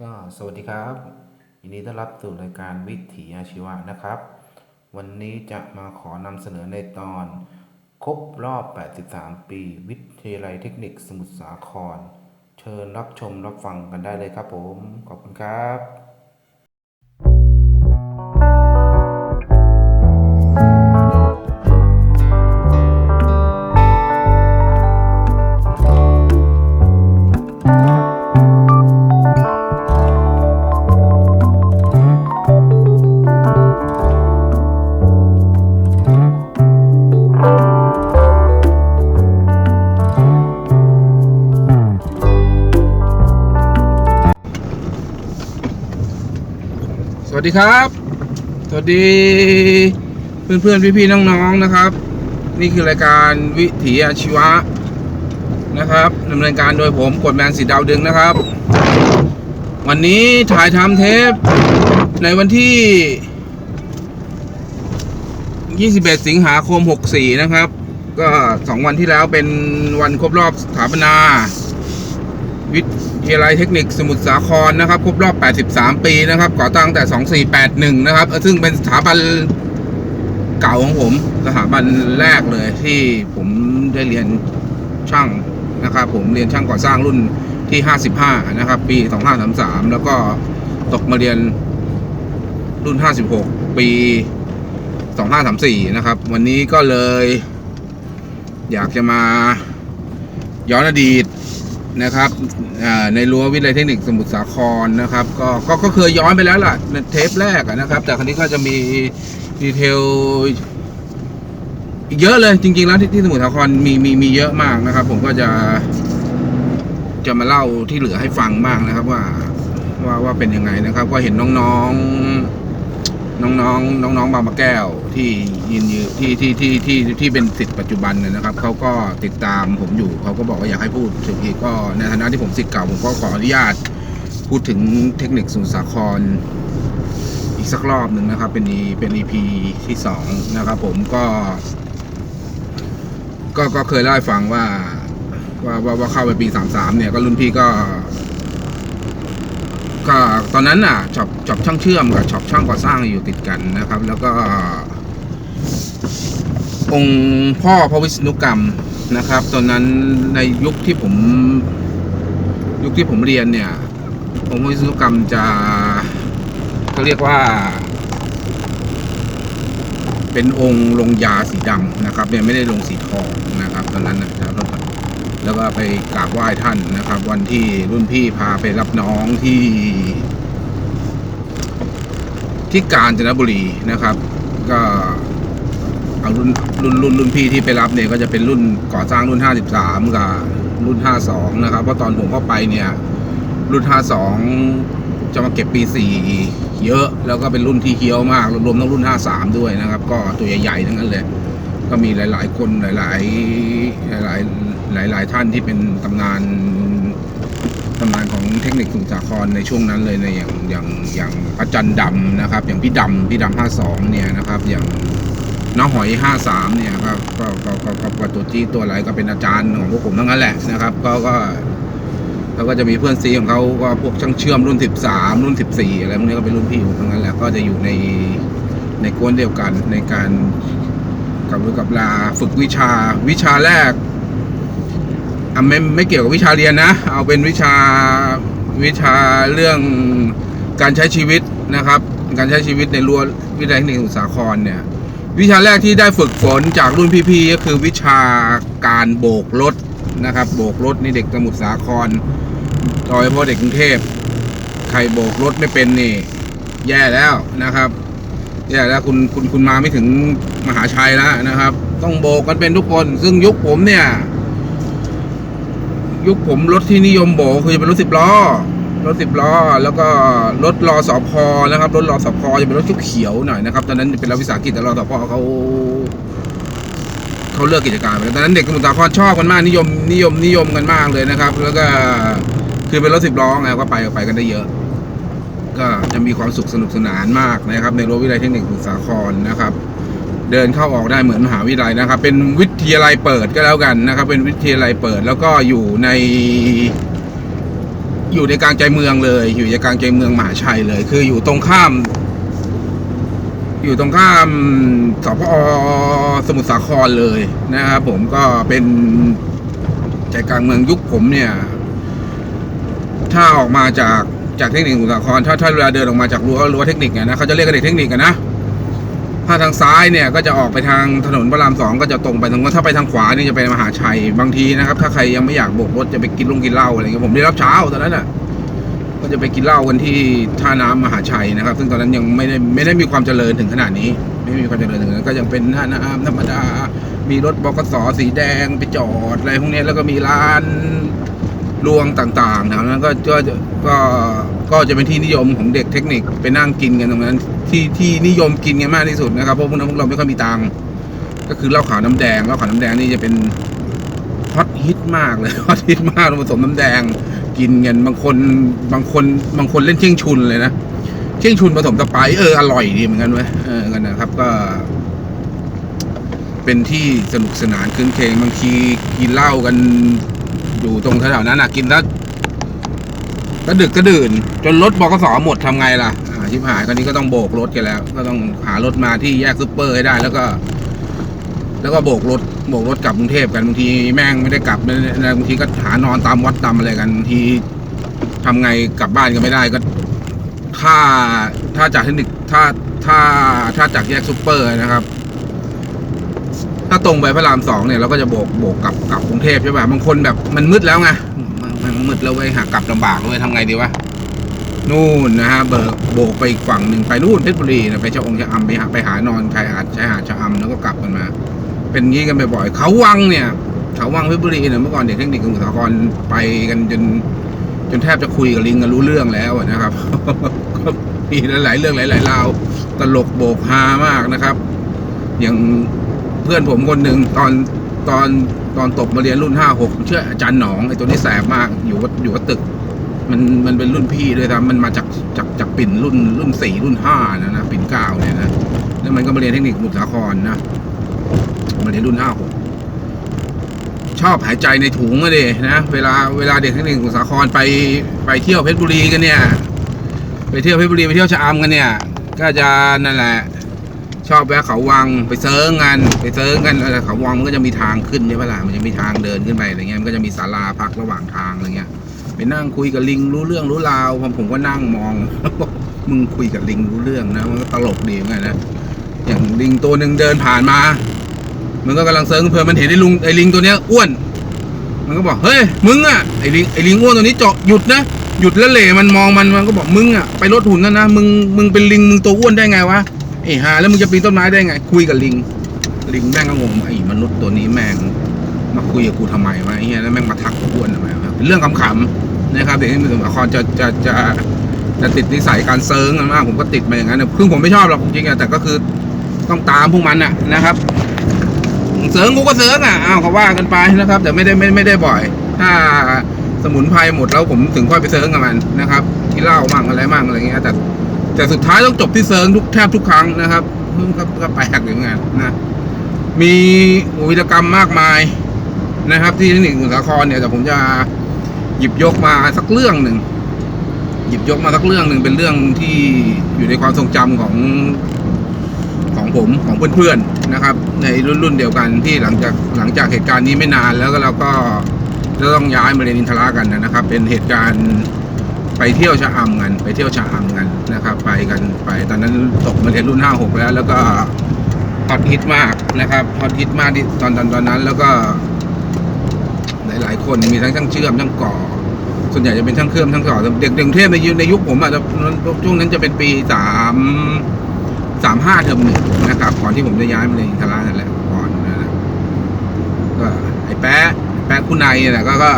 ก็สวัสดีครับยินดีต้อนรับสู่รายการวิถีอาชีวะนะครับ วันนี้จะมาขอนำเสนอในตอน ครบรอบ 83 ปี วิทยาลัยเทคนิคสมุทรสาคร เชิญรับชมรับฟังกันได้เลยครับผม ขอบคุณครับ วัสดีครับ สวัสดี เพื่อนเพื่อนพี่พี่ๆน้องๆนะครับ นี่คือรายการวิถีอาชีวะนะครับดำเนินการโดยผมกดแมนสีดาวดึงนะครับ วันนี้ถ่ายทำเทปในวันที่ 21 สิงหาคม 64 นะครับ ก็สองวันที่แล้วเป็นวันครบรอบสถาปนา วิทยาลัยเทคนิคสมุทรสาครนะครับครบรอบ 83 ปีนะครับก่อตั้งแต่ 2481 นะครับ ซึ่งเป็นสถาบันเก่าของผม สถาบันแรกเลยที่ผมได้เรียนช่างนะครับ ผมเรียนช่างก่อสร้างรุ่นที่ 55 นะครับ ปี 2533 แล้วก็ตกมาเรียนรุ่น 56 ปี 2534 นะครับ วันนี้ก็เลย อยากจะมาย้อนอดีต นะครับอ่าในรั้ววิทยาลัยเทคนิคสมุทรสาครนะครับ ก็ก็ก็เคยย้อนไปแล้วล่ะในเทปแรกนะครับ แต่ครั้นี้ก็จะมีดีเทลอีกเยอะเลยจริง ๆ แล้วที่ที่สมุทรสาครมีมีมีเยอะมากนะครับ ผมก็จะ จะมาเล่าที่เหลือให้ฟังบ้างนะครับ ว่าว่าว่าเป็นยังไงนะครับ ก็เห็นน้องๆ น้องๆน้องๆบางปะแก้วที่ยืนยืนที่ที่ที่ที่ที่เป็นสิทธิ์ปัจจุบันเนี่ยนะครับเขาก็ติดตามผมอยู่เขาก็บอกว่าอยากให้พูดถึงอีกก็ในฐานะที่ผมสิทธิ์เก่าผมก็ขออนุญาต พูดถึงเทคนิคสมุทรสาคร อีกสักรอบหนึ่งนะครับ เป็น E เป็น EP ที่สองนะครับ ผมก็ ก็ก็เคยเล่าให้ฟังว่าว่าว่าว่าเข้าไปปีสามสามเนี่ยก็รุ่นพี่ก็ ก็ตอนนั้นน่ะช็อปช็อปช่างเชื่อมกับช็อปช่างก่อสร้างอยู่ติดกันนะครับ แล้วก็ องค์พ่อพระวิษณุกรรมนะครับ ตอนนั้นในยุคที่ผม ยุคที่ผมเรียนเนี่ย องค์พระวิษณุกรรมจะเขาเรียกว่า เป็นองค์ลงยาสีดำนะครับเนี่ยไม่ได้ลงสีทองนะครับ ตอนนั้นนะครับ แล้วก็ไปกราบไหว้ท่านนะครับ วันที่รุ่นพี่พาไปรับน้องที่ ที่กาญจนบุรีนะครับ ก็เอารุ่นรุ่นรุ่นรุ่นพี่ที่ไปรับเนี่ยก็จะเป็นรุ่นก่อสร้างรุ่น 53 กับรุ่น 52 นะครับ เพราะตอนผมเข้าไปเนี่ย รุ่น 52 จะมาเก็บปี 4 เยอะ แล้วก็เป็นรุ่นที่เคี้ยวมาก รวมทั้งรุ่น 53 ด้วยนะครับ ก็ตัวใหญ่ๆทั้งนั้นเลย ก็มีหลาย ๆ คนหลาย ๆ หลาย ๆ หลาย ๆ ท่านที่เป็นตำนานตำนานของเทคนิคสมุทรสาครในช่วงนั้นเลยในะอย่างอย่างอย่างพระจันทร์ดำนะครับ อย่างพี่ดำพี่ดำห้าสองเนี่ยนะครับ อย่างน้องหอยห้าสามเนี่ยครับก็ก็ก็ก็ก็ตัวจี้ตัวอะไรก็เป็นอาจารย์ของพวกผมทั้งนั้นแหละนะครับก็ก็เขาก็จะมีเพื่อนซีของเขาก็พวกช่างเชื่อมรุ่นสิบสามรุ่นสิบสี่อะไรพวกนี้ก็เป็นรุ่นพี่ผมทั้งนั้นแหละก็จะอยู่ในในกวนเดียวกันในการกับรู้กับลาฝึกวิชาวิชาแรก ไม่ไม่เกี่ยวกับวิชาเรียนนะ เอาเป็นวิชาวิชาเรื่องการใช้ชีวิตนะครับ การใช้ชีวิตในรั้ววิทยาลัยเทคนิคสมุทรสาครเนี่ย วิชาแรกที่ได้ฝึกฝนจากรุ่นพี่ๆก็คือวิชาการโบกรถนะครับ โบกรถนี่เด็กสมุทรสาครโดยเฉพาะเด็กกรุงเทพใครโบกรถไม่เป็นนี่ แย่แล้วนะครับแย่แล้วคุณคุณคุณมาไม่ถึงมหาชัยแล้วนะครับ ต้องโบกกันเป็นทุกคน ซึ่งยุคผมเนี่ย ยุคผมรถที่นิยมโบคือจะเป็นรถสิบล้อรถสิบล้อ แล้วก็รถรอสอพอนะครับรถรอสอพอจะเป็นรถชุกเขียวหน่อยนะครับตอนนั้นเป็นรัฐวิสาหกิจแต่รอสอพอเขาเขาเลิกกิจการไปแล้วตอนนั้นเด็กสมุทรสาครชอบกันมากนิยมนิยมนิยมกันมากเลยนะครับ แล้วก็คือเป็นรถสิบล้อไงก็ไปก็ไปกันได้เยอะ ก็จะมีความสุขสนุกสนานมากนะครับ ในรั้ววิทยาเทคนิคสมุทรสาครนะครับ เดินเข้าออกได้เหมือนมหาวิทยาลัยนะครับ เป็นวิทยาลัยเปิดก็แล้วกันนะครับ เป็นวิทยาลัยเปิดแล้วก็อยู่ใน อยู่ในกลางใจเมืองเลย อยู่ในกลางใจเมืองมหาชัยเลย คืออยู่ตรงข้าม อยู่ตรงข้ามสพอสมุทรสาครเลยนะครับผมก็เป็นใจกลางเมืองยุคผมเนี่ย ถ้าออกมาจากจากเทคนิคสมุทรสาครถ้าถ้าเวลาเดินออกมาจากรั้วรั้วเทคนิคอะนะเขาจะเรียกกันเด็กเทคนิคกันนะ ถ้าทางซ้ายเนี่ยก็จะออกไปทางถนนพระรามสองก็จะตรงไปทางนู้นถ้าไปทางขวานี่จะไปมหาชัยบางทีนะครับ ถ้าใครยังไม่อยากโบกรถจะไปกินลงกินเหล้าอะไรเงี้ยผมได้รับเช้าตอนนั้นอะก็จะไปกินเหล้ากันที่ท่าน้ำมหาชัยนะครับ ซึ่งตอนนั้นยังไม่ได้ไม่ได้มีความเจริญถึงขนาดนี้ ไม่มีความเจริญถึงนั้นก็ยังเป็นท่าน้ำธรรมดา มีรถบกสสีแดงไปจอดอะไรพวกเนี้ยแล้วก็มีร้าน รวงต่างๆแถวนั้นก็ก็ก็ก็จะเป็นที่นิยมของเด็กเทคนิคไปนั่งกินกันตรงนั้น ที่ที่นิยมกินกันมากที่สุดนะครับเพราะพวกนั้นพวกเราไม่ค่อยมีตังค์ก็คือเหล้าขาวน้ำแดงเหล้าขาวน้ำแดงนี่จะเป็นฮอตฮิตมากเลยฮอตฮิตมากผสมน้ำแดง กินกันบางคนบางคนบางคนเล่นเชี่ยงชุนเลยนะเชี่ยงชุนผสมสไปซ์เอออร่อยดีเหมือนกันเว้ยเออกันนะครับก็ เป็นที่สนุกสนานคืนเคงบางทีกินเหล้ากัน อยู่ตรงแถวๆนั้นอะ กินแล้วก็ดึกก็ดื่น จนรถบกสหมดทำไงล่ะอ่าชิบหายคราวนี้ก็ต้องโบกรถกันแล้ว ก็ต้องหารถมาที่แยกซุปเปอร์ให้ได้ แล้วก็ แล้วก็โบกรถโบกรถกลับกรุงเทพกันบางทีแม่งไม่ได้กลับบางทีก็หานอนตามวัดตามอะไรกันบางทีทำไงกลับบ้านก็ไม่ได้ก็ ถ้าถ้าจากเทคนิคถ้าถ้าถ้าจากแยกซุปเปอร์นะครับ ถ้าตรงไปพระรามสองเนี่ยเราก็จะโบกโบกกลับกลับกรุงเทพใช่ป่ะบางคนแบบมันมืดแล้วไงมันมืดแล้วเว้ยหากลับลำบากเลยทำไงดีวะนู่นนะฮะเบิกโบกไปอีกฝั่งหนึ่งไปนู่นเพชรบุรีนะไปชะองชะอำไปหาไปหานอนชายหาดชายหาดชะอำแล้วก็กลับกันมา เป็นงี้กันบ่อยๆเขาวังเนี่ย เขาวังเพชรบุรีเนี่ยเมื่อก่อนเด็กเทคนิคกรุงเทพสาครไปกันจนจนแทบจะคุยกับลิงกันรู้เรื่องแล้วนะครับมีหลายๆเรื่องหลายๆราวตลกโบกฮามากนะครับ อย่าง เพื่อนผมคนหนึ่งตอนตอนตอนตบมาเรียนรุ่นห้าหกเชื่ออาจารย์หนองไอ้ตัวนี้แสบมากอยู่วัดอยู่วัดตึก มันมันเป็นรุ่นพี่ด้วยครับมันมาจากจากจากปิ่นรุ่นรุ่นสี่รุ่นห้านะนะปิ่นเก้าเนี่ยนะแล้วมันก็มาเรียนเทคนิคมุสาครนะมาเรียนรุ่นห้าหกชอบหายใจในถุงอะเดนะเวลาเวลาเด็กเทคนิคมุสาครไปไปเที่ยวเพชรบุรีกันเนี่ย ไปเที่ยวเพชรบุรีไปเที่ยวชะอำกันเนี่ย ก็จะนั่นแหละ ชอบแวะเขาวังไปเซิร์งกันไปเซิร์งกันเออเขาวังมันก็จะมีทางขึ้นใช่ปะล่ะมันจะมีทางเดินขึ้นไปอะไรเงี้ยมันก็จะมีศาลาพักระหว่างทางอะไรเงี้ยไปนั่งคุยกับลิงรู้เรื่องรู้ราวผมผมก็นั่งมองมึงคุยกับลิงรู้เรื่องนะมันก็ตลกดีเหมือนกันนะอย่างลิงตัวหนึ่งเดินผ่านมา มันก็กำลังเซิร์งเพื่อมันเห็นไอ้ลุงไอ้ลิงตัวเนี้ยอ้วน มันก็บอกเฮ้ยมึงอะไอ้ลิงไอ้ลิงอ้วนตัวนี้เจาะหยุดนะหยุดแล้วเหล่มันมองมันมันก็บอกมึงอะไปลดหุ่นกันนะมึงมึงเป็นลิงมึงตัวอ้วนได้ไงวะ ไอ้ห่าแล้วมึงจะปีนต้นไม้ได้ไง คุยกับลิง ลิงแม่งก็งงไอ้มนุษย์ตัวนี้แม่งมาคุยกับกูทำไมวะไอ้เหี้ยแล้วแม่งมาทักกูวนทำไมวะเป็นเรื่องขำๆนะครับเด็กที่มีสมองครจะจะจะจะติดนิสัยการเซิร์งกันมากผมก็ติดมาอย่างนั้นนะคือผมไม่ชอบหรอกจริงๆแต่ก็คือต้องตามพวกมันอะนะครับเสริงกูก็เสริงอะอ้าวเขาว่ากันไปนะครับ แต่ไม่ได้ไม่ไม่ได้บ่อย ถ้าสมุนไพรหมดแล้วผมถึงค่อยไปเสริงกับมันนะครับที่เหล้ามั่งอะไรมั่งอะไรเงี้ยแต่ แต่สุดท้ายต้องจบที่เสริงทุกแทบทุกครั้งนะครับก็ก็แปลกอย่างเงี้ยนะ มีวิรกรรมมากมายนะครับ ที่เทคนิคสมุทรสาครเนี่ยแต่ผมจะหยิบยกมาสักเรื่องหนึ่งหยิบยกมาสักเรื่องหนึ่งเป็นเรื่องที่อยู่ในความทรงจำของของผมของเพื่อนๆนะครับ ในรุ่นรุ่นเดียวกันที่หลังจากหลังจากเหตุการณ์นี้ไม่นานแล้วก็เราก็จะต้องย้ายมาเรียนอินทรากันนะครับ เป็นเหตุการณ์ ไปเที่ยวชะอำกันไปเที่ยวชะอำกันนะครับ ไปกันไปตอนนั้นตกมาเรียนรุ่นห้าหกแล้ว แล้วก็ฮอตฮิตมากนะครับฮอตฮิตมากที่ตอนตอนตอนนั้นแล้วก็ หลาย ๆ คนมีทั้งช่างเชื่อมช่างก่อ ส่วนใหญ่จะเป็นช่างเครื่องช่างก่อเด็กเด็กเทพในยุคในยุคผมอาจจะช่วงนั้นจะเป็นปีสามสามห้าเทอมหนึ่งนะครับก่อนที่ผมจะย้ายมาเรียนอินทรานั่นแหละก่อนนะนะก็ไอ้แป๊ะแป๊ะคุณนายเนี่ยก็ก็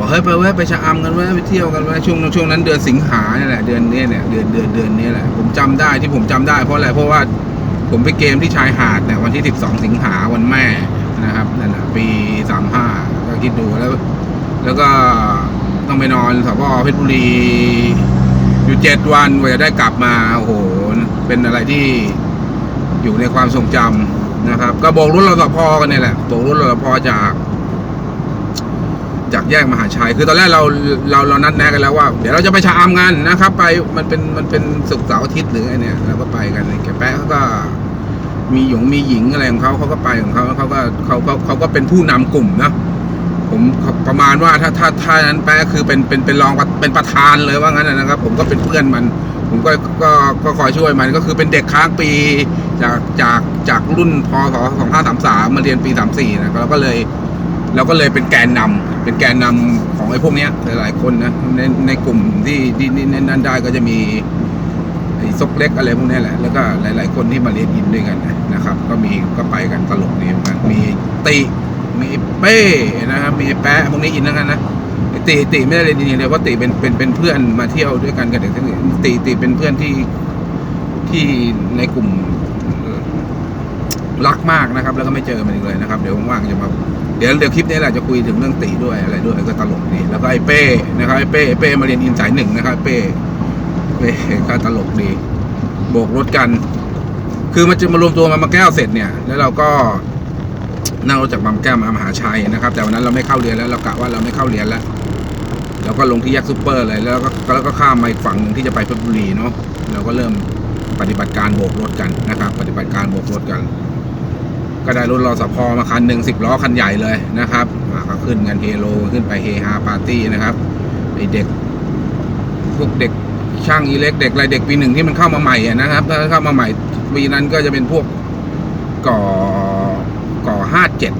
บอกเฮ้ยไปเว้ยไปชะอำกันเว้ไปเที่ยวกันเว้ช่วงช่วงนั้นเดือนสิงหาเนี่ยแหละเดือนนี้เนี่ยเดือนเดือนเดือนนี้แหละผมจำได้ที่ผมจำได้เพราะอะไรเพราะว่าผมไปเกมที่ชายหาดเนี่ยวันที่สิบสองสิงหาวันแม่นะครับนั่นแหะปีสามห้าก็คิดดูแล้ว แล้วก็ต้องไปนอนสพเพชรบุรีอยู่เจ็ดวันกว่าจะได้กลับมาโอ้โหเป็นอะไรที่อยู่ในความทรงจำนะครับ ก็โบกรถเราสพกันเนี่ยแหละโบกรถเราสพจาก จากแยกมหาชัย คือตอนแรกเราเราเรานัดแนะกันแล้วว่า เดี๋ยวเราจะไปชะอำกันนะครับ ไปมันเป็นมันเป็นศุกร์เสาร์อาทิตย์หรือไงเนี่ยเราก็ไปกันแกแปะเขาก็มีหยงมีหญิงอะไรของเขาเขาก็ไปของเขาเขาก็เขาเขาเขาก็เป็นผู้นำกลุ่มนะผมประมาณว่าถ้าถ้าถ้านั้นแปะคือเป็นเป็นเป็นรองเป็นประธานเลยว่างั้นนะครับ ผมก็เป็นเพื่อนมัน ผมก็ก็ก็คอยช่วยมันก็คือเป็นเด็กค้างปีจากจากจากรุ่นพศสองห้าสามสามมาเรียนปีสามสี่นะเราก็เลย เราก็เลยเป็นแกนนำเป็นแกนนำของไอ้พวกเนี้ยหลายๆคนนะในในกลุ่มที่ที่นั้นได้ก็จะมีไอ้ซกเล็กอะไรพวกนี้แหละแล้วก็หลาย ๆ คนที่มาเรียนอินด้วยกันนะครับ ก็มีก็ไปกันตลกนี่มันมีติมีเป้นะครับมีแปะพวกนี้อินทั้งนั้นนะติติไม่ได้เรียนอินอย่างเดียวว่าติเป็นเป็นเป็นเพื่อนมาเที่ยวด้วยกันกับเด็กทั้งติติเป็นเพื่อนที่ที่ในกลุ่มรักมากนะครับ แล้วก็ไม่เจอมันอีกเลยนะครับ เดี๋ยวว่างๆจะมา เดี๋ยวเดี๋ยวคลิปนี้แหละจะคุยถึงเรื่องติด้วยอะไรด้วยก็ตลกดีแล้วก็ไอ้เป้นะครับไอ้เป้เป้มาเรียนอินสายหนึ่งนะครับเป้เว้ก็ตลกดีโบกรถกัน คือมันจะมารวมตัวมามาแก้วเสร็จเนี่ย แล้วเราก็นั่งรถจากบางแก้วมามหาชัยนะครับ แต่วันนั้นเราไม่เข้าเรียนแล้วเรากะว่าเราไม่เข้าเรียนแล้วเราก็ลงที่แยกซูเปอร์เลยแล้วก็แล้วก็ข้ามมาอีกฝั่งหนึ่งที่จะไปเพชรบุรีเนาะเราก็เริ่มปฏิบัติการโบกรถกันนะครับ ปฏิบัติการโบกรถกัน ก็ได้รถรอสพอมาคันหนึ่งสิบล้อคันใหญ่เลยนะครับก็ขึ้นกันเฮโลขึ้นไปเฮฮาปาร์ตี้นะครับไอเด็กพวกเด็กช่างอิเล็กเด็กอะไรเด็กปีหนึ่งที่มันเข้ามาใหม่นะครับถ้าเข้ามาใหม่ปีนั้นก็จะเป็นพวกก่อก่อห้าเจ็ด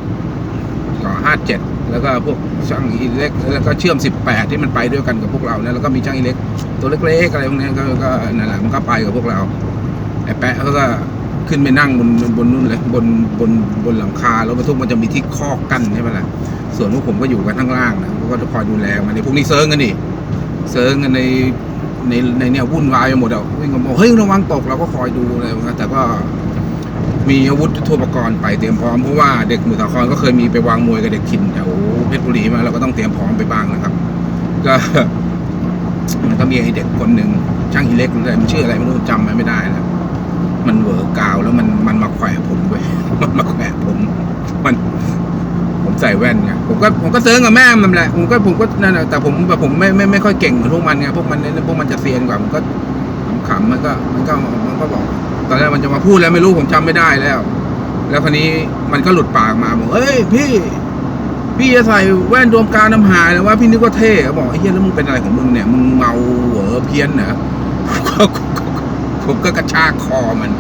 ก่อห้าเจ็ดแล้วก็พวกช่างอิเล็กแล้วก็เชื่อมสิบแปดที่มันไปด้วยกันกับพวกเราเนี่ยแล้วก็มีช่างอิเล็กตัวเล็กๆอะไรพวกนี้ก็ก็นั่นแหละมันก็ไปกับพวกเราไอ้แปะเขาก็ ขึ้นไปนั่งบนบนนู่นเลยบนบนบนหลังคารถบรรทุกมันจะมีที่คอกกั้นใช่ไหมล่ะส่วนพวกผมก็อยู่กันข้างล่างนะก็จะคอยดูแลมันในพวกนี้เซิร์งกันนี่เซิร์งกันในในในเนี่ยวุ่นวายไปหมดอะวิ่งกันบอกเฮ้ยระวังตกเราก็คอยดูอะไรแต่ก็มีอาวุธทุปกรณ์ไปเตรียมพร้อมเพราะว่าเด็กมุทรสาครก็เคยมีไปวางมวยกับเด็กถิ่นแถวเพชรบุรีมาเราก็ต้องเตรียมพร้อมไปบ้างนะครับ ก็มันก็มีไอ้เด็กคนหนึ่งช่างอิเล็กอะไรมันชื่ออะไรไม่รู้จำมันไม่ได้แล้ว มันเหวอกาวแล้วมันมันมาแขวะผมเว้ยมันมาแขวะผม มัน ผมใส่แว่นไงผมก็ผมก็เซิร์งกับแม่มันแหละผมก็ผมก็นั่นแหละแต่ผมแบบผมไม่ไม่ไม่ค่อยเก่งเหมือนพวกมันไงพวกมันเนี่ยพวกมันจะเซียนกว่าผมก็ขำๆมันก็มันก็มันก็บอกตอนแรกมันจะมาพูดแล้วไม่รู้ผมจำไม่ได้แล้ว แล้วคราวนี้มันก็หลุดปากมาบอกเอ้ยพี่พี่จะใส่แว่นดวงกางน้ำหายเลยว่าพี่นึกว่าเท่บอกไอ้เหี้ยแล้วมึงเป็นอะไรของมึงเนี่ยมึงเมาเหวอเพี้ยนเหรอ ผมก็กระชากคอมัน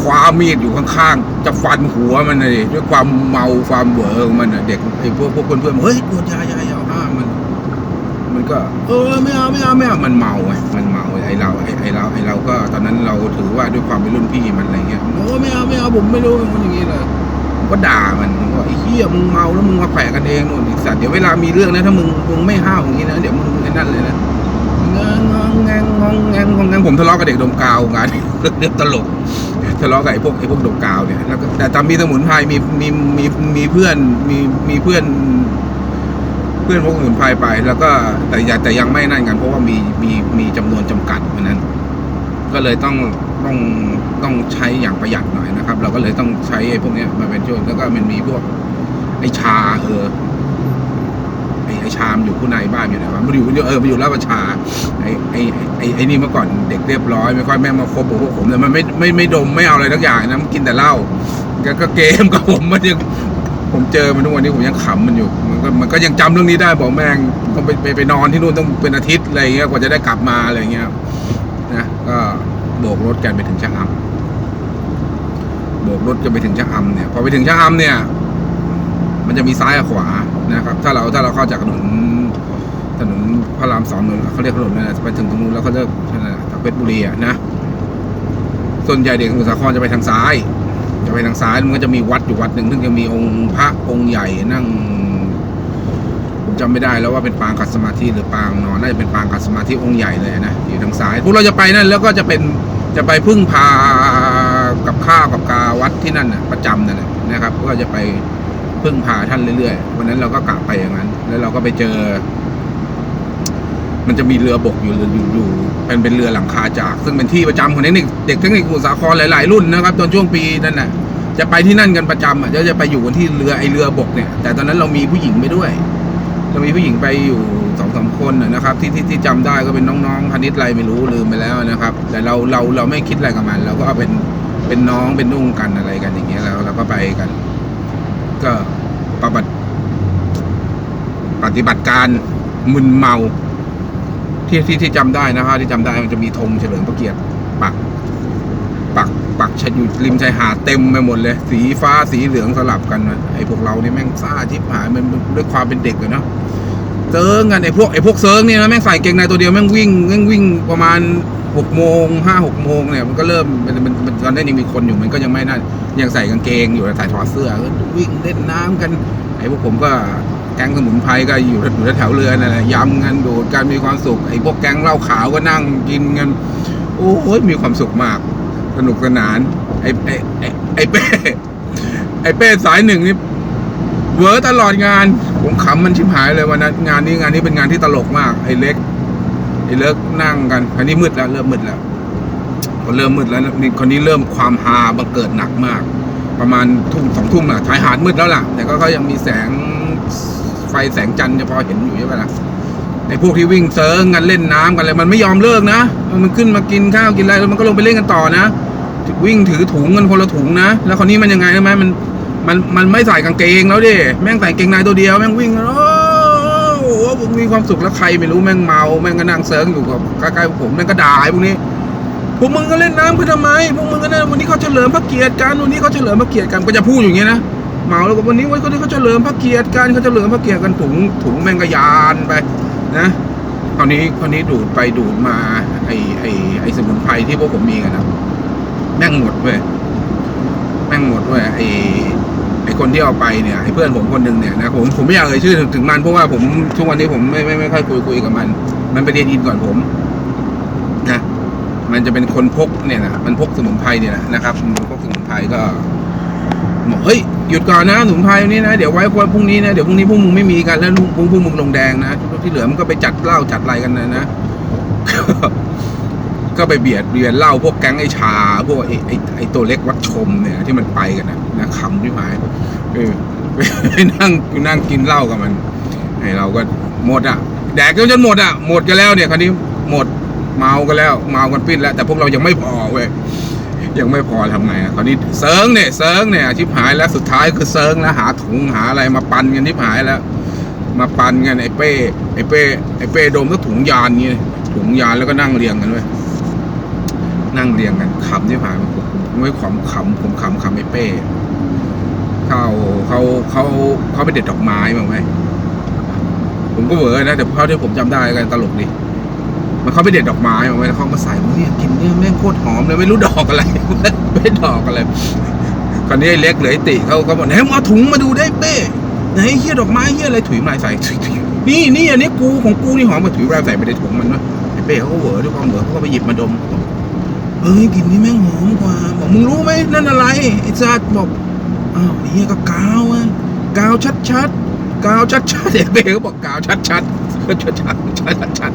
คว้ามีดอยู่ข้างๆ จะฟันหัวมันเลยด้วยความเมาความเบอของมันเด็กไอ้พวกพวกเพื่อนๆเฮ้ยตัวยายายาห้ามัน มันก็ เออไม่เอาไม่เอาไม่เอามันเมาไงมันเมาไอ้เราไอ้ไอ้เราไอ้เราก็ตอนนั้นเราถือว่าด้วยความเป็นรุ่นพี่มันอะไรเงี้ยโอ้ไม่เอาไม่เอาผมไม่รู้มันอย่างงี้เลยก็ด่ามันผมก็ไอ้เหี้ยมึงเมาแล้วมึงมาแขวะกันเองนู่นไอ้สัตว์เดี๋ยวเวลามีเรื่องนะถ้ามึงมึงไม่ห้าวอย่างงี้นะเดี๋ยวมึงไอ้นั่นเลยนะ งงงแงงงงแงงงงแงงผมทะเลาะกับเด็กดมกาวงานเรื่องตลกทะเลาะกับไอ้พวกไอ้พวกดมกาวเนี่ยแล้วแต่ตามมีสมุนไพรมีมีมีมีเพื่อนมีมีเพื่อน เพื่อนพวกสมุนไพรไป แล้วก็แต่ยังแต่ยังไม่นั่นกัน เพราะว่ามีมีมีจำนวนจำกัดเพราะนั้น ก็เลยต้องต้องต้องใช้อย่างประหยัดหน่อยนะครับ เราก็เลยต้องใช้ไอ้พวกเนี้ยมาเป็นช่วยแล้วก็มันมีพวกไอ้ชาเออ ไอ้ชามอยู่ข้างในบ้านอยู่ไหนวะมันอยู่เออมันอยู่ลาดประชาไอ้ไอ้ไอ้ไอ้นี่เมื่อก่อนเด็กเรียบร้อยไม่ค่อยแม่งมาคบกับพวกผมแต่มันไม่ไม่ไม่ดมไม่เอาอะไรทักอย่างนะมันกินแต่เหล้าก็ก็เกมกับผมมันยังผมเจอมันทุกวันนี้ผมยังขำมันอยู่ มันก็มันก็ยังจำเรื่องนี้ได้บอกแม่งต้องไปไปไปนอนที่นู่นต้องเป็นอาทิตย์อะไรเงี้ยกว่าจะได้กลับมาอะไรเงี้ยนะก็โบกรถกันไปถึงชะอำโบกรถกันไปถึงชะอำเนี่ยพอไปถึงชะอำเนี่ย มันจะมีซ้ายกับขวา นะครับ ถ้าเราถ้าเราเข้าจากถนนถนนพระรามสองนนเขาเรียกถนนนั่นแหละไปถึงตรงนู้นแล้วเขาเรียกนั่นแหละทางเพชรบุรีอะนะ ส่วนใหญ่เด็กสมุทรสาครจะไปทางซ้าย จะไปทางซ้ายมันก็จะมีวัดอยู่วัดหนึ่งซึ่งจะมีองค์พระองค์ใหญ่นั่งผมจำไม่ได้แล้วว่าเป็นปางขัดสมาธิหรือปางนอนน่าจะเป็นปางขัดสมาธิองค์ใหญ่เลยนะอยู่ทางซ้ายพวกเราจะไปนั่นแล้วก็จะเป็นจะไปพึ่งพากับข้าวกับกาวัดที่นั่นนะประจำนั่นแหละนะครับก็จะไป พึ่งพาท่านเรื่อยๆวันนั้นเราก็กะไปอย่างนั้น แล้วเราก็ไปเจอ มันจะมีเรือบกอยู่อยู่อยู่เป็นเป็นเรือหลังคาจาก ซึ่งเป็นที่ประจำของเด็กเด็กเทคนิคสมุทรสาครหลายๆรุ่นนะครับตอนช่วงปีนั่นแหละจะไปที่นั่นกันประจำอะจะจะไปอยู่กันที่เรือไอเรือบกเนี่ย แต่ตอนนั้นเรามีผู้หญิงไปด้วยจะมีผู้หญิงไปอยู่สองสามคนนะครับ ที่ที่ที่จำได้ก็เป็นน้องๆพนิชไรไม่รู้ลืมไปแล้วนะครับ แต่เราเราเราไม่คิดอะไรกับมันเราก็เอาเป็นเป็นน้องเป็นนุ่งกันอะไรกันอย่างเงี้ยแล้วเราก็ไปกัน ก็ปฏิบัติปฏิบัติการมึนเมา ที่ที่ที่จำได้นะครับที่จำได้มันจะมีธงเฉลิมพระเกียรติปัก ปักปักชอยู่ริมชายหาดเต็มไปหมดเลย สีฟ้าสีเหลืองสลับกันไอ้พวกเราเนี่ยแม่งซ่าชิบหายมันด้วยความเป็นเด็กอะเนาะเซิร์งกันไอ้พวกไอ้พวกเซิร์งเนี่ยนะแม่งใส่เกงในตัวเดียวแม่งวิ่งแม่งวิ่งประมาณหกโมงห้าหกโมงเนี่ยมันก็เริ่มมันมันมันตอนนั้นยังมีคนอยู่มันก็ยังไม่น่า ยังใส่กางเกงอยู่ใส่ถอดเสื้อวิ่งเล่นน้ำกันไอ้พวกผมก็แก๊งสมุนไพรก็อยู่อยู่แถวๆเรือนั่นแหละยำกันโดดกันมีความสุขไอ้พวกแก๊งเหล้าขาวก็นั่งกินกันโอ้ยมีความสุขมาก สนุกสนานไอไอ้ไอ้ไอ้เป้ไอ้เป้สายหนึ่งนี่เวอร์ตลอดงาน ผมขำมันชิบหายเลยวันนั้นงานนี้งานนี้เป็นงานที่ตลกมาก ไอ้เล็ก ไอ้เล็กนั่งกันอันนี้มืดแล้วเริ่มมืดแล้ว พอเริ่มมืดแล้วนี่คนนี้เริ่มความฮาบังเกิดหนักมาก ประมาณทุ่มสองทุ่มอะชายหาดมืดแล้วล่ะ แต่ก็ก็ยังมีแสงไฟแสงจันทร์จะพอเห็นอยู่ใช่ไหมล่ะไอ้พวกที่วิ่งเซิร์งกันเล่นน้ำกันเลยมันไม่ยอมเลิกนะ มันขึ้นมากินข้าวกินอะไรแล้วมันก็ลงไปเล่นกันต่อนะ วิ่งถือถุงกันคนละถุงนะ แล้วคนนี้มันยังไงรู้ไหมมันมันมันไม่ใส่กางเกงแล้วดิแม่งใส่กางเกงในตัวเดียวแม่งวิ่งโอ้โหผมมีความสุขแล้วใครไม่รู้แม่งเมาแม่งก็นั่งเซิร์งอยู่กับใกล้ๆผมแม่งก็ด่าไอ้พวกนี้ วกมึงก็เล่นน้ำกันทำไมพวกมึงก็นั่นวันนี้เขาเฉลิมพระเกียรติกันวันนี้เขาเฉลิมพระเกียรติกันก็จะพูดอย่างเงี้ยนะเมาแล้วก็วันนี้วันนี้เขาเฉลิมพระเกียรติกันเขาเฉลิมพระเกียรติกันถุงถุงแมงก็ยานไปนะคราวนี้คราวนี้ดูดไปดูดมาไอ้ไอ้ไอ้สมุนไพรที่พวกผมมีกันนะแม่งหมดเว้ยแม่งหมดเว้ยไอ้ไอ้คนที่เอาไปเนี่ยไอ้เพื่อนผมคนหนึ่งเนี่ยนะผมผมไม่อยากเอ่ยชื่อถึงมันเพราะว่าผมทุกวันนี้ผมไม่ไม่ไม่ค่อยคุยคุยกับมัน มันไปเรียนอินก่อนผม มันจะเป็นคนพกเนี่ยนะมันพกสมุนไพรเนี่ยนะนะครับมันพกสมุนไพรก็บอกเฮ้ยหยุดก่อนนะสมุนไพรนี้นะเดี๋ยวไว้วันพรุ่งนี้นะเดี๋ยวพรุ่งนี้พวกมึงไม่มีกันแล้วพวกพวกมึงลงแดงนะที่เหลือมันก็ไปจัดเหล้าจัดอะไรกันนะนะก็ไปเบียดเบียนเหล้าพวกแก๊งไอ้ชา พวกไอ้ไอ้ไอ้ตัวเล็กวัดชมเนี่ย ที่มันไปกันนะนะขำที่หมายไปนั่งนั่งกินเหล้ากับมันไอ้เราก็หมดอะแดกกันจนหมดอะหมดกันแล้วเนี่ยคราวนี้หมด เมากันแล้วเมากันปิ้นแล้ว แต่พวกเรายังไม่พอเว้ยยังไม่พอทำไงคราวนี้เซิร์งเนี่ยเซิร์งเนี่ยชิบหายแล้วสุดท้ายคือเซิร์งแล้วหาถุงหาอะไรมาปันกันชิบหายแล้ว มาปันกันไอ้เป้ไอ้เป้ไอ้เป้โดมก็ถุงยานงี้ถุงยานแล้วก็นั่งเรียงกันเว้ยนั่งเรียงกันขำชิบหายผมไม่ขำขำผมขำขำไอ้เป้เขาเขาเขาเขาไปเด็ดดอกไม้มาไหมผมก็เหวอนะแต่เขาที่ผมจำได้กันตลกดี มันเขาไปเด็ดดอกไม้มาไว้แล้วเขามาใส่ผมเนี่ยกินเนี่ยแม่งโคตรหอมเลยไม่รู้ดอกอะไรไม่ดอกอะไรคราวนี้ไอ้เล็กเหลือไอ้ติเขาเขาบอกไหนมึงเอาถุงมาดูได้เป้ไหนเฮียดอกไม้เฮียอะไรถุยมาใส่นี่นี่อันนี้กูของกูนี่หอมมาถุยมาใส่ไปในถุงมันวะไอ้เป้เขาเหวอด้วยความเหวอเขาก็ไปหยิบมาดมเอ้ยกลิ่นนี้แม่งหอมกว่าบอกมึงรู้ไหมนั่นอะไรไอ้ซัดบอกอ้าวเฮียก็กาวอะกาวชัดๆกาวชัดๆไอ้เป้เขาบอกกาวชัดๆชัดๆ ชัดชัด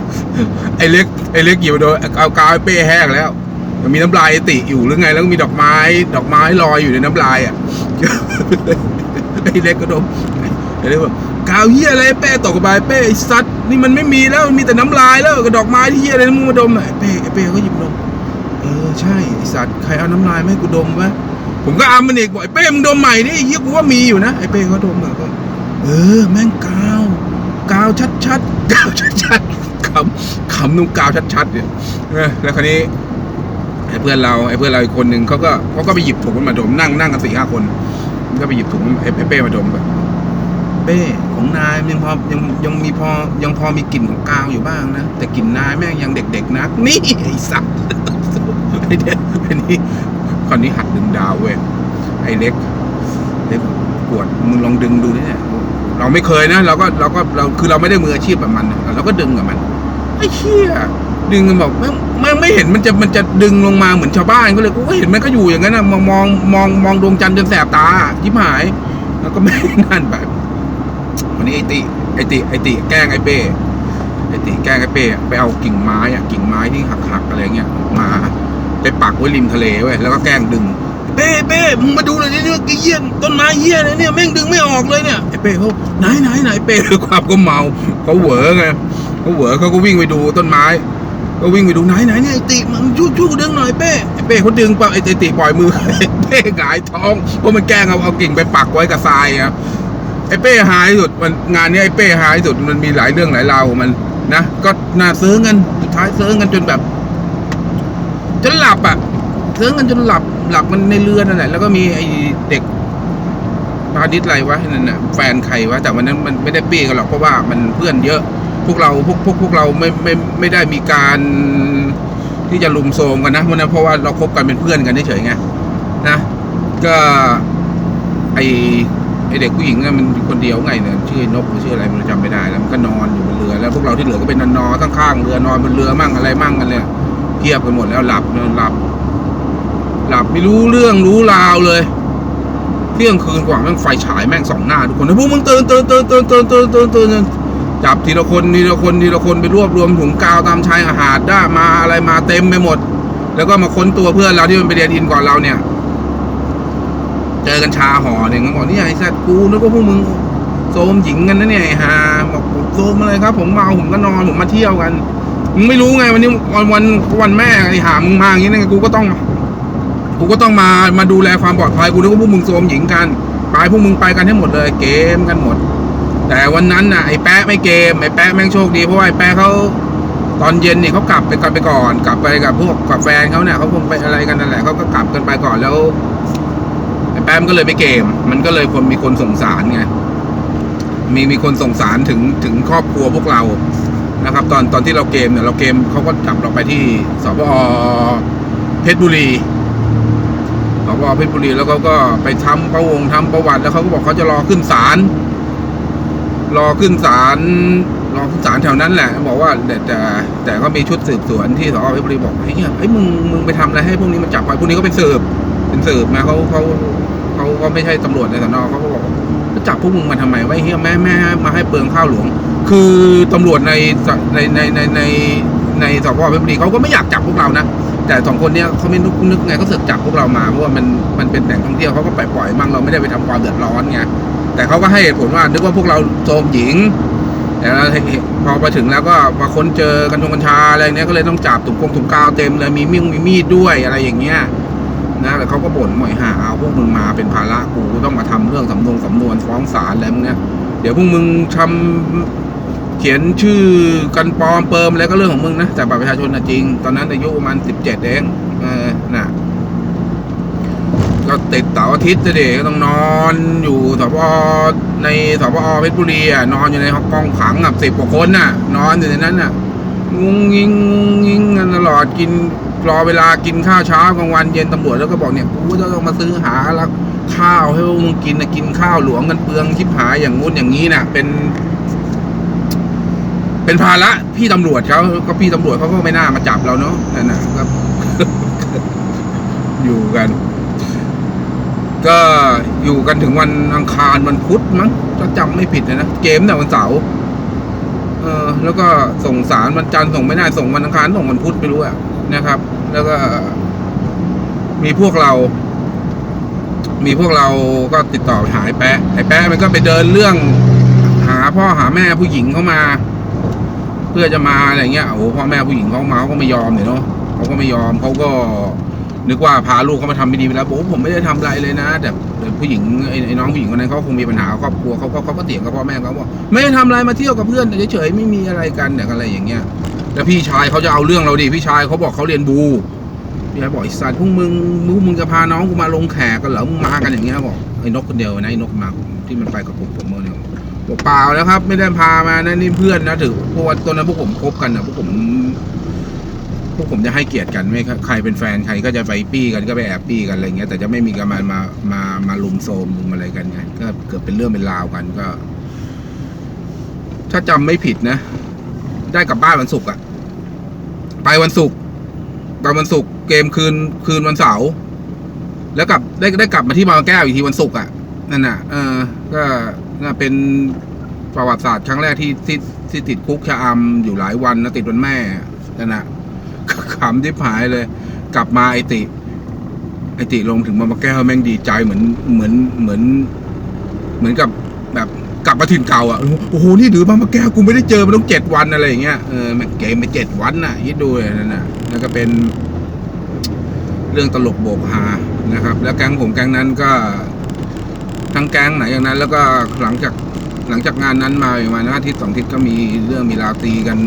ไอ้เล็กไอ้เล็กหยิบมาโดนเอากาวไอเป้แห้งแล้วมันมีน้ำลายติอยู่หรือไง แล้วมีดอกไม้ ดอกไม้ลอยอยู่ในน้ำลายอะไอ้เล็กก็ดมไอ้เล็กบอกกาวเฮียอะไรเป้ตกไปเป้ไอ้สัตว์นี่มันไม่มีแล้วมันมีแต่น้ำลายแล้วกับดอกไม้ที่เฮียอะไรมึงมาดมหน่ไอ้เป้ไอ้เป้ก็หยิบดมเออใช่ไอ้สัตว์ใครเอาน้ำลายมาให้กูดมวะผมก็อ้ำมันอีกบอกไอ้เป้มึงดมใหม่ดิไอ้เฮียกูว่ามีอยู่นะไอ้เป้ก็ดมเหมือนกันเออแม่งกาว กาวชัดๆกาวชัดๆขำขำนุ่งกาวชัดๆเนี่ยแล้วคราวนี้ไอ้เพื่อนเราไอ้เพื่อนเราอีกคนหนึ่งเขาก็เขาก็ไปหยิบถุงมันมาดมนั่งนั่งกันสี่ห้าคน ก็ไปหยิบถุงไอ้ไอ้เป้มาดมแบบเป้ของนายยังพอยังยังมีพอยังพอมีกลิ่นของกาวอยู่บ้างนะแต่กลิ่นนายแม่งยังเด็กๆนะนี่ไอ้สัตว์ไอ้เด็กไอ้นี่คนนี้หัดดึงดาวเว้ยไอ้เล็กเล็กปวดมึงลองดึงดูดิเนี่ย เราไม่เคยนะเราก็เราก็เราคือเราไม่ได้มืออาชีพแบบมันเราก็ดึงกับมันไอ้เชี่ยดึงกันบอกแม่งแม่ไม่เห็นมันจะมันจะดึงลงมาเหมือนชาวบ้านก็เลยกูก็เห็นมันก็อยู่อย่างนั้นนะมองมองมองมองดวงจันทร์จนแสบตายิ้มหาย แล้วก็ไม่นั่นแบบวันนี้ไอติไอติไอติแกล้งไอเป้ไอติแกล้งไอเป้ไปเอากิ่งไม้อะกิ่งไม้ที่หักหักๆอะไรเงี้ยมาไปปักไว้ริมทะเลเว้แล้วก็แกล้งดึง เป้เป้มึงมาดูหน่อยดิเนี่ยไอ้เหี้ยต้นไม้เหี้ยอะไรเนี่ยแม่งดึงไม่ออกเลยเนี่ยไอ้เป้เขาไหนไหนไหนเป้ด้วยความก็เมาเขาเหวอไงเขาเหวอเขาก็วิ่งไปดูต้นไม้ก็วิ่งไปดูไหนไหนเนี่ยไอ้ติมึงช่วยช่วยดึงหน่อยเป้ไอ้เป้เขาดึงปะไอ้ติปล่อยมือเป้หงายท้องเพราะมันแกล้งเอาเอากิ่งไปปักไว้กับทรายอะไอ้เป้หายสุดมันงานนี้ไอ้เป้หายสุดมันมีหลายเรื่องหลายราวมันนะก็น่าเซื้อกันสุดท้ายเซื้อกันจนแบบจนหลับอะซื้อกันจนหลับ หลับมันในเรือนั่นแหละแล้วก็มีไอ้เด็กพาดิษอะไรวะนั่นน่ะแฟนใครวะแต่วันนั้นมันไม่ได้ปี้กันหรอกเพราะว่ามันเพื่อนเยอะ พวกเราพวกพวกพวกเราไม่ไม่ไม่ได้มีการที่จะลุมโทมกันนะวันนั้นเพราะว่าเราคบกันเป็นเพื่อนกันเฉยๆไงนะก็ไอไอเด็กผู้หญิงน่ะมันคนเดียวไงเนี่ยชื่อนกหรือชื่ออะไรมันจำไม่ได้แล้วมันก็นอนอยู่บนเรือ แล้วพวกเราที่เหลือก็เป็นนอนข้างๆเรือนอนบนเรือมั่งอะไรมั่งกันเลยเทียบกันหมดแล้วหลับนอนหลับ หลับไม่รู้เรื่องรู้ราวเลย เที่ยงคืนกว่าแม่งไฟฉายแม่งสองหน้าทุกคนพวกมึงตื่นตื่นตื่นตื่นตื่นตื่นตื่นตื่นตื่นจับทีละคนทีละคนทีละคนไปรวบรวมถุงกาวตามชายหาดได้มาอะไรมาเต็มไปหมด แล้วก็มาค้นตัวเพื่อนเราที่มันไปเรียนอินก่อนเราเนี่ย เจอกันชาห่อหนึ่งเขาบอกนี่ไอ้สัตว์กูนึกว่าพวกมึงโซมหญิงกันนะเนี่ยฮาบอกผมโซมอะไรครับ ผมเมาผมก็นอนผมมาเที่ยวกันมึงไม่รู้ไงวันนี้วันวันวันแม่ไอ้หามึงมาอย่างนี้นะกูก็ต้อง กูก็ต้องมามาดูแลความปลอดภัยกูนึกว่าพวกมึงโซมหญิงกันไปพวกมึงไปกันให้หมดเลย เกมกันหมด แต่วันนั้นน่ะไอ้แป๊ะไม่เกมไอ้แป๊ะแม่งโชคดีเพราะว่าไอ้แป๊ะเขาตอนเย็นเนี่ยเขากลับไปกันไปก่อน กลับไปกับพวกกับแฟนเขาเนี่ยเขาคงไปอะไรกันนั่นแหละเขาก็กลับกันไปก่อนแล้วไอ้แป๊ะมันก็เลยไม่เกม มันก็เลยคนมีคนสงสารไงมีมีคนสงสารถึงถึงครอบครัวพวกเรานะครับ ตอนตอนที่เราเกมเนี่ยเราเกมเขาก็จับเราไปที่สพเพชรบุรี สพเพชรบุรีแล้วเขาก็ไปทำประวงทำประวัติแล้วเขาก็บอกเขาจะรอขึ้นศาลรอขึ้นศาลรอขึ้นศาลแถวนั้นแหละ บอกว่าแต่แต่แต่ก็มีชุดสืบสวนที่สพเพชรบุรีบอกเฮ้ยเนี่ยเฮ้ยมึงมึงไปทำอะไรให้พวกนี้มันจับไปพวกนี้ก็เป็นสืบเป็นสืบมาเขาเขาเขาก็ไม่ใช่ตำรวจในสนเขาก็บอกจับพวกมึงมาทำไมไอ้เฮียแม่แม่มาให้เปลืองข้าวหลวง คือตำรวจในในในในในในสพเพชรบุรีเขาก็ไม่อยากจับพวกเรานะ แต่สองคนเนี้ยเขาไม่นึกนึกไงเขาเสือกจับพวกเรามาเพราะว่ามันมันเป็นแหล่งท่องเที่ยวเขาก็ปล่อยปล่อยมั่งเราไม่ได้ไปทำความเดือดร้อนไงแต่เขาก็ให้เหตุผลว่านึกว่าพวกเราโจมหญิง แต่เราพอไปถึงแล้วก็มาค้นเจอกันชงกัญชาอะไรเนี้ยก็เลยต้องจับถุงกงถุงกาวเต็มเลยมีมิ่งมีมีดด้วยอะไรอย่างเงี้ยนะแต่เขาก็บ่นหม่อยห่าเอาพวกมึงมาเป็นภาระกูต้องมาทำเรื่องสำนวนสำนวนฟ้องศาลอะไรพวกเนี้ยเดี๋ยวพวกมึงทำ เขียนชื่อกันปลอมเปิมอะไรก็เรื่องของมึงนะแต่บัตรประชาชนนะจริง ตอนนั้นอายุประมาณสิบเจ็ดเองเออน่ะก็ติดเสาร์อาทิตย์เด็กก็ต้องนอนอยู่สพในสพเพชรบุรีอะนอนอยู่ในห้องกองขังอะสิบกว่าคนน่ะ นอนอยู่ในนั้นน่ะงุ้งยิงงุงยิงกันตลอดกินรอเวลากินข้าวเช้ากลางวันเย็นตำรวจแล้วก็บอกเนี่ยกูจะต้องมาซื้อหาแล้วข้าวให้พวกมึงกินนะกินข้าวหลวงกันเปลืองชิบหายอย่างงู้นอย่างนี้น่ะ เป็น เป็นภาระพี่ตำรวจเขาก็พี่ตำรวจเขาก็ไม่น่ามาจับเราเนาะนั่นนะครับอยู่กัน ก็อยู่กันถึงวันอังคารวันพุธมั้งถ้าจำไม่ผิดนะ เกมแต่ยวันเสาร์เออ แล้วก็ส่งสารวันจันทร์ส่งไม่ได้ส่งวันอังคารส่งวันพุธไม่รู้อะนะครับ แล้วก็ มีพวกเรา มีพวกเราก็ติดต่อหาไอ้แปะไอ้แปะมันก็ไปเดินเรื่อง หาพ่อหาแม่ผู้หญิงเข้ามา พื่อจะมาอะไรเงี้ยโอ้โหพ่อแม่ผู้หญิงเขามาเขาก็ไม่ยอมเนี่ยเนาะเขาก็ไม่ยอมเขาก็นึกว่าพาลูกเขามาทำไม่ดีไปแล้วบอกผมไม่ได้ทำอะไรเลยนะ แต่ผู้หญิงไอ้น้องผู้หญิงคนนั้นเขาคงมีปัญหาครอบครัวเขาก็เขาก็เถียงกับพ่อแม่เขาบอกไม่ได้ทำอะไรมาเที่ยวกับเพื่อนเฉยๆไม่มีอะไรกันแต่อะไรอย่างเงี้ยแล้วพี่ชายเขาจะเอาเรื่องเราดิพี่ชายเขาบอกเขาเรียนบูพี่ชายบอกไอ้สัตว์พวกมึงมึงมึงจะพาน้องกูมาลงแขกกันเหรอมึงมากันอย่างเงี้ยบอกไอ้นกคนเดียวนะไอ้นกมาที่มันไปกับผมผมเนี่ย เปล่าแล้วครับ ไม่ได้พามานะนี่เพื่อนนะถือพว่าตอนนั้นพวกผมคบกันนะพวกผม พวกผมจะให้เกียรติกันไม่ใครเป็นแฟนใครก็จะไปปี้กันก็ไปแอบปี้กันอะไรเงี้ยแต่จะไม่มีการมามามามาลุมโซมลุมอะไรกันไงก็เกิดเป็นเรื่องเป็นราวกันก็ ถ้าจำไม่ผิดนะ ได้กลับบ้านวันศุกร์อะไปวันศุกร์ไปวันศุกร์เกมคืนคืนวันเสาร์แล้วกลับได้ได้กลับมาที่บางแก้วอีกทีวันศุกร์อะนั่นน่ะเออก็ น่าเป็นประวัติศาสตร์ครั้งแรกที่ที่ที่ติดคุกชะอำอยู่หลายวันนะติดวันแม่นั่นน่ะขำที่หายเลย กลับมาไอติ ไอติลงถึงบางปะแก้วแม่งดีใจเหมือนเหมือนเหมือน เหมือนกับแบบกลับมาถิ่นเก่าอะโอ้โหนี่ถือบางปะแก้วกูไม่ได้เจอมาต้องเจ็ดวันอะไรอย่างเงี้ยเออแม่งเกมไปเจ็ดวันน่ะยิดดูเลยนั่นน่ะแล้วก็เป็นเรื่องตลกโบกฮานะครับ แล้วแก๊งผมแก๊งนั้นก็ ทั้งแก๊งไหนอย่างนั้น แล้วก็หลังจากหลังจากงานนั้นมาประมาณอาทิตย์สองอาทิตย์ก็มีเรื่องมีราวตีกัน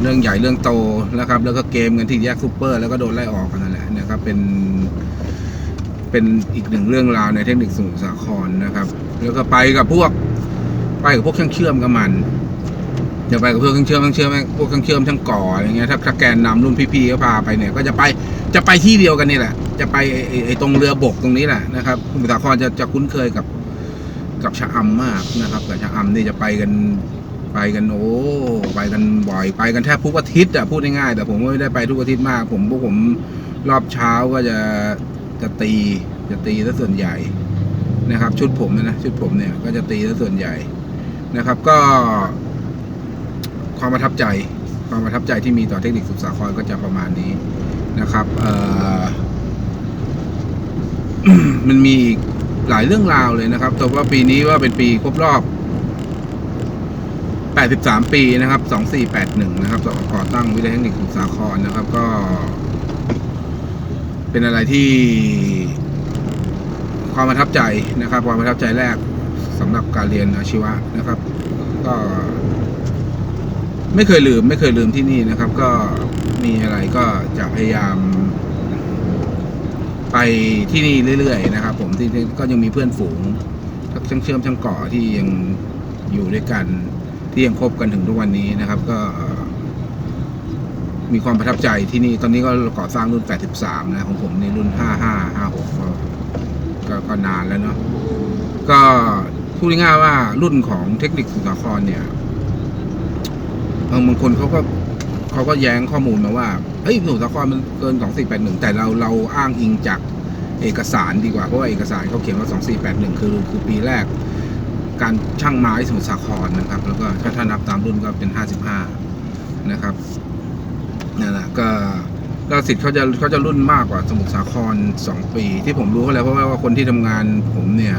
เรื่องใหญ่เรื่องโตนะครับ แล้วก็เกมกันที่แยกซูเปอร์ แล้วก็โดนไล่ออกกันนั่นแหละนะครับเป็น เป็นอีกหนึ่งเรื่องราวในเทคนิคสมุทรสาครนะครับ แล้วก็ไปกับพวกไปกับพวกช่างเชื่อมกับมันจะไปกับพวกช่างเชื่อมช่างเชื่อมพวกช่างเชื่อมช่างก่ออะไรเงี้ยถ้าถ้าแกนนำรุ่นพี่ๆก็พาไปเนี่ยก็จะไป จะไปที่เดียวกันนี่แหละ จะไปไอ้ตรงเรือบกตรงนี้แหละนะครับสมุทรสาครจะจะคุ้นเคยกับกับชะอำมากนะครับกับชะอำนี่จะไปกันไปกันโอ้ไปกันบ่อยไปกันแทบทุกอาทิตย์อะพูดง่ายๆแต่ผมก็ไม่ได้ไปทุกอาทิตย์มาก ผมพวกผมรอบเช้าก็จะจะตีจะตีซะส่วนใหญ่นะครับ ชุดผมนยนะชุดผมเนี่ยก็จะตีซะส่วนใหญ่นะครับ ก็ ความประทับใจความประทับใจที่มีต่อเทคนิคสุสาครก็จะประมาณนี้ นะครับเออมันมีอีกหลายเรื่องราวเลยนะครับ แต่ว่าปีนี้ว่าเป็นปีครบรอบ 83 ปีนะครับ 2481 นะครับต่อก่อตั้งวิทยาเทคนิคสมุทรสาครนะครับ ก็ เป็นอะไรที่ ความประทับใจนะครับ ความประทับใจแรกสำหรับการเรียนอาชีวะนะครับ ก็ ไม่เคยลืม ไม่เคยลืมที่นี่นะครับ ก็ มีอะไรก็จะพยายาม ไปที่นี่เรื่อยๆนะครับ ผมที่ก็ยังมีเพื่อนฝูงทั้งช่างเชื่อมช่างก่อที่ยังอยู่ด้วยกัน ที่ยังคบกันถึงทุกวันนี้นะครับ ก็ มีความประทับใจที่นี่ตอนนี้ก็ก่อสร้างรุ่น 83 นะของผมนี่รุ่น 55 56ก็ก็ก็นานแล้วเนาะก็พูดง่ายๆว่ารุ่นของเทคนิคสุนทรครเนี่ยบางบางคนเขาก็ เขาก็แย้งข้อมูลมาว่าเอ้ยสมุทรสาครมันเกิน 2481 แต่เราเราอ้างอิงจากเอกสารดีกว่า เพราะว่าเอกสารเขาเขียนว่า 2481 คือคือปีแรก การช่างไม้สมุทรสาครนะครับ แล้วก็ถ้าถ้านับตามรุ่นก็เป็น 55 นะครับนั่นแหละก็ก็สิทธิ์เขาจะเขาจะรุ่นมากกว่าสมุทรสาคร 2 ปี ที่ผมรู้เขาแล้วเพราะว่าคนที่ทำงานผมเนี่ย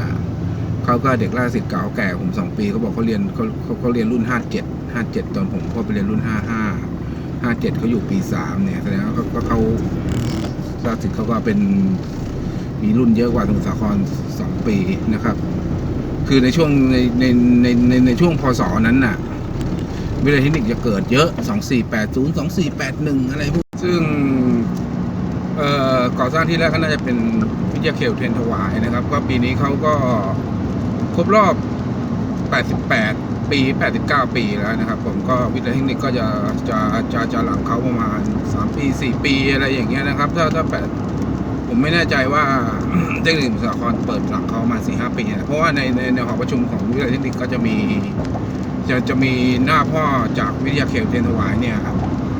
เขาก็เด็กราชสิทธิ์เก่าแก่ผม 2 ปีเขาบอกเขาเรียนเขาเขาเขาเรียนรุ่น 57 57 ตอนผมก็ไปเรียนรุ่น 55 57เจ็ดเขาอยู่ปี3เนี่ยแสดงว่าเขาก็เขาราสิทธิ์เขาก็เป็นมีรุ่นเยอะกว่าสมุทรสาคร2ปีนะครับ คือในช่วงในในในในในช่วงพศนั้นน่ะ วิทยาเทคนิคจะเกิดเยอะ 2480 2481 อะไรพวกซึ่งเอ่อก่อสร้างที่แรกก็น่าจะเป็นวิทยาเขตเทนถวายนะครับ ก็ปีนี้เขาก็ครบรอบ 88 ปี 89 ปีแล้วนะครับ ผมก็วิทยาเทคนิคก็จะจะจะจะหลังเขาประมาณ 3 ปี 4 ปีอะไรอย่างเงี้ยนะครับ ถ้าถ้าแปดผมไม่แน่ใจว่าเทคนิคสมุทรสาครเปิดหลังเขามา 4-5 ปีนะเพราะว่าในในในหอประชุมของวิทยาเทคนิคก็จะมี จะจะมีหน้าพ่อจากวิทยาเขตเทนถวายเนี่ยครับ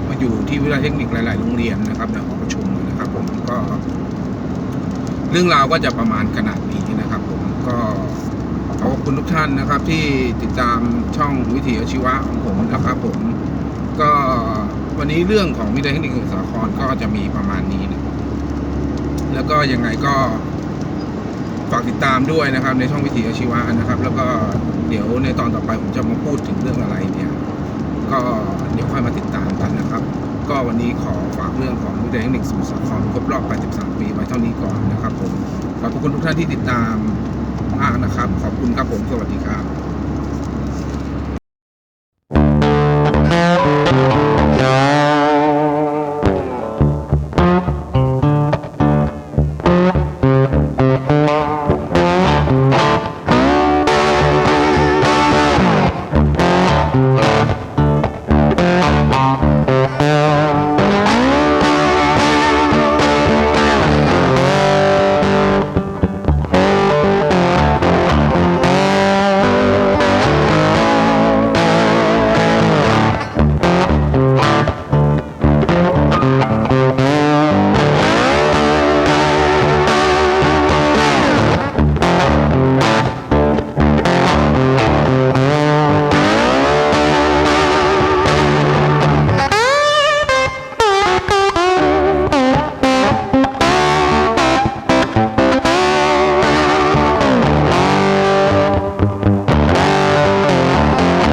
มาอยู่ที่วิทยาเทคนิคหลาย ๆ โรงเรียนนะครับในหอประชุมนะครับ ผมก็ เรื่องราวก็จะประมาณขนาดนี้นะครับ ผมก็ คุณทุกท่านนะครับที่ติดตามช่องวิถีอาชีวะของผมนะครับผม ก็วันนี้เรื่องของวิทยาเทคนิคสมุทรสาครก็จะมีประมาณนี้นะแล้วก็ยังไงก็ฝากติดตามด้วยนะครับ ในช่องวิถีอาชีวะนะครับ แล้วก็เดี๋ยวในตอนต่อไปผมจะมาพูดถึงเรื่องอะไรเนี่ย ก็เดี๋ยวค่อยมาติดตามกันนะครับ ก็วันนี้ขอฝากเรื่องของวิทยาเทคนิคสมุทรสาครครบรอบ 83 ปีไว้เท่านี้ก่อนนะครับผมขอบคุณทุกท่านที่ติดตาม มากนะครับ ขอบคุณครับผม สวัสดีครับ